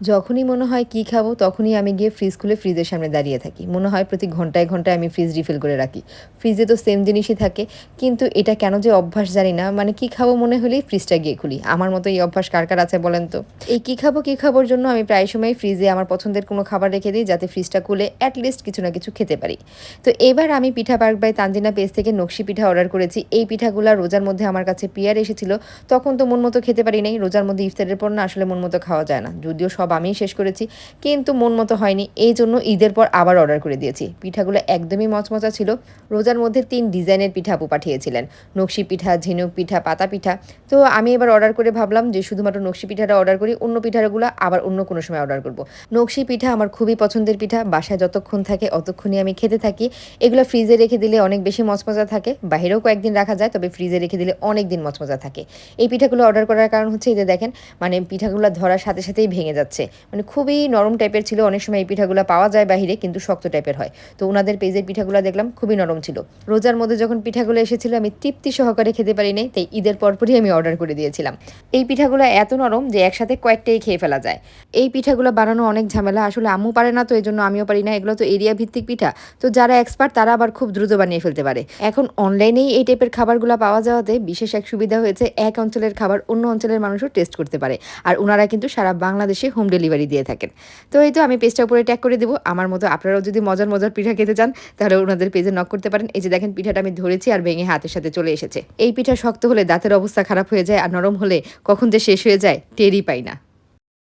যখনই মনে হয় কি খাব, তখনই আমি গিয়ে ফ্রিজ খুলে ফ্রিজের সামনে দাঁড়িয়ে থাকি। মনে হয় প্রতি ঘন্টায় ঘন্টায় আমি ফ্রিজ রিফিল করে রাখি। ফ্রিজে তো সেম জিনিসই থাকে, কিন্তু এটা কেন যে অভ্যাস জানি না। মানে কি খাব মনে হলেই ফ্রিজটা গিয়ে খুলি। আমার মতো এই অভ্যাস কার কার আছে বলেন তো? এই কি খাব, কি খাবোর জন্য আমি প্রায় সময় ফ্রিজে আমার পছন্দের কোনো খাবার রেখে দিই, যাতে ফ্রিজটা খুলে অ্যাটলিস্ট কিছু না কিছু খেতে পারি। তো এবার আমি Pitha park by Tanjina page থেকে নকশি পিঠা অর্ডার করেছি। এই পিঠাগুলো রোজার মধ্যে আমার কাছে পিয়ার এসেছিল। তখন তো মন মতো খেতে পারি নাই। রোজার মধ্যে ইফতারের পর না আসলে মন মতো খাওয়া যায় না। যদিও সব আমিই শেষ করেছি। কিন্তু মন মতো হয়নি। এই জন্য ঈদের পর আবার অর্ডার করে দিয়েছি। পিঠাগুলো একদমই মচমচা ছিল। রোজার মধ্যে তিন ডিজাইনের পিঠা আপু পাঠিয়েছিলেন। নকশি পিঠা, ঝিনুক পিঠা, পাতা পিঠা। তো আমি এবার অর্ডার করে ভাবলাম যে শুধুমাত্র নকশি পিঠাটা অর্ডার করি, অন্য পিঠাগুলো আবার অন্য কোনো সময় অর্ডার করব। নকশি পিঠা আমার খুবই পছন্দের পিঠা। বাসায় যতক্ষণ থাকে অতক্ষণই আমি খেতে থাকি। এগুলো ফ্রিজে রেখে দিলে অনেক বেশি মচমচা থাকে। বাইরেও কয়েকদিন রাখা যায়, তবে ফ্রিজে রেখে দিলে অনেক দিন মচমচা থাকে। এই পিঠাগুলো অর্ডার করার কারণ হচ্ছে যে দেখেন মানে পিঠাগুলো ধরার সাথে সাথেই ভেঙে যাচ্ছে। মানে খুবই নরম টাইপের ছিল, অনেক সময় এই পিঠাগুলো পাওয়া যায় বাহিরে, কিন্তু শক্ত টাইপের হয়। তো ওনাদের পেজের পিঠাগুলো দেখলাম খুবই নরম ছিল। রোজার মধ্যে যখন পিঠাগুলো এসেছিল, আমি তৃপ্তি সহকারে খেতে পারি নাই তাই ঈদের পরপরই আমি অর্ডার করে দিয়েছিলাম। এই পিঠাগুলো এত নরম যে একসাথে কয়েকটাই খেয়ে ফেলা যায়। এই পিঠাগুলো বানানো অনেক ঝামেলা, আসলে আম্মু পারে না তো এই জন্য আমিও পারি না। এগুলো তো এরিয়া ভিত্তিক পিঠা। তো যারা এক্সপার্ট তারা আবার খুব দ্রুত বানিয়ে ফেলতে পারে। এখন অনলাইনেই এই টাইপের খাবারগুলো পাওয়া যাওয়াতে বিশেষ এক সুবিধা হয়েছে, এক অঞ্চলের খাবার অন্য অঞ্চলের মানুষও টেস্ট করতে পারে। আর ওনারা কিন্তু সারা বাংলাদেশে হোম ডেলিভারি দিয়ে থাকেন। তো এই তো আমি পেজটা উপরে ট্যাগ করে দেবো। আমার মতো আপনারাও যদি মজার মজার পিঠা খেতে চান, তাহলে ওনাদের পেজে নক করতে পারেন। এই যে দেখেন, পিঠাটা আমি ধরেছি আর ভেঙে হাতের সাথে চলে এসেছে। এই পিঠা শক্ত হলে দাঁতের অবস্থা খারাপ হয়ে যায় আর নরম হলে কখন যে শেষ হয়ে যায়, টেরই পাই না।